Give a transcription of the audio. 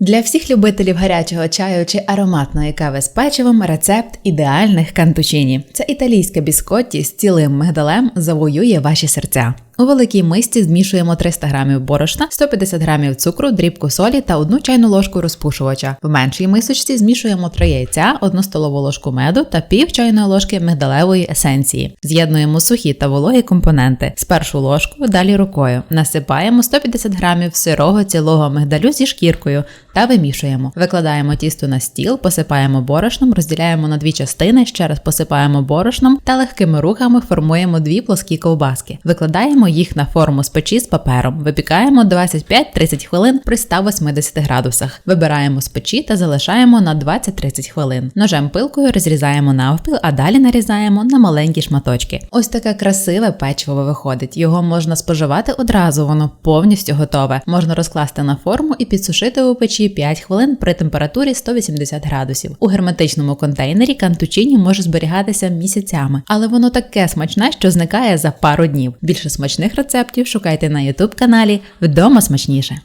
Для всіх любителів гарячого чаю чи ароматної кави з печивом рецепт ідеальних кантучині. Це італійське біскотті з цілим мигдалем завоює ваші серця. У великій мисці змішуємо 300 грамів борошна, 150 грамів цукру, дрібку солі та одну чайну ложку розпушувача. В меншій мисочці змішуємо 3 яйця, 1 столову ложку меду та пів чайної ложки мигдалевої есенції. З'єднуємо сухі та вологі компоненти. Спершу ложку, далі рукою. Насипаємо 150 грамів сирого цілого мигдалю зі шкіркою та вимішуємо. Викладаємо тісто на стіл, посипаємо борошном, розділяємо на дві частини, ще раз посипаємо борошном та легкими рухами формуємо дві плоскі ковбаски. Викладаємо їх на форму з печі з папером. Випікаємо 25-30 хвилин при 180 градусах. Вибираємо з печі та залишаємо на 20-30 хвилин. Ножем пилкою розрізаємо навпіл, а далі нарізаємо на маленькі шматочки. Ось таке красиве печиво виходить. Його можна споживати одразу, воно повністю готове. Можна розкласти на форму і підсушити у печі 5 хвилин при температурі 180 градусів. У герметичному контейнері кантучині може зберігатися місяцями, але воно таке смачне, що зникає за пару днів. Більше смачних рецептів шукайте на YouTube каналі Вдома смачніше.